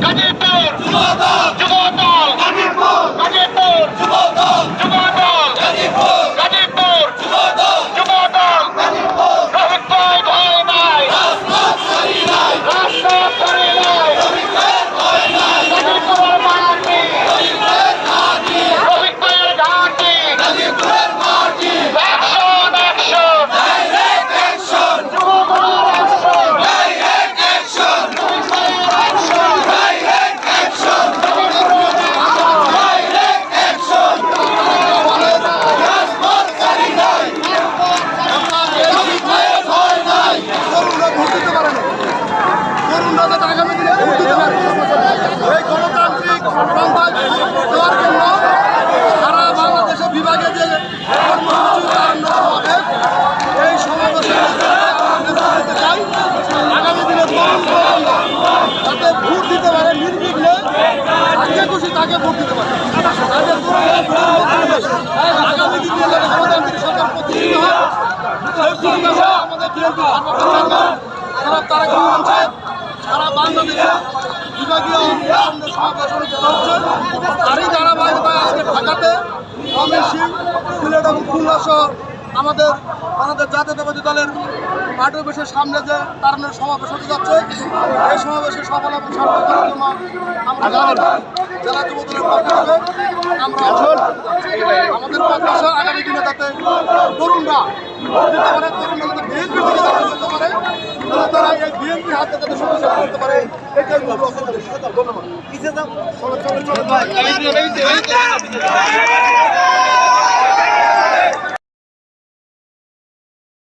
Cadê o Kanipur! তাকে vote দিতে পারে। আগামী দিনে যারা গণতান্ত্রিক সরকার প্রতিষ্ঠিত হয় আমাদের জনাব তারেক রহমান সাহেব সারা বাংলাদেশে বিভাগীয় সামনে সমাবেশ হচ্ছে ঢাকাতে ময়মনসিং সিলেট এবং খুলনা আমাদের আমাদের জাতীয়তাবাদী দলের পার্টি অফিসের সামনে যে তারণের সমাবেশ হতে যাচ্ছে এই সমাবেশে সফল এবং সফল করার আমরা জেলা যুবদলের পক্ষ থেকে আমরা আমাদের প্রত্যাশা আগামী দিনে যাতে তরুণরা যাতে করতে পারে তারা এই বিএনপি হাতে যাতে শক্তিশালী করতে পারে এটাই ধন্যবাদ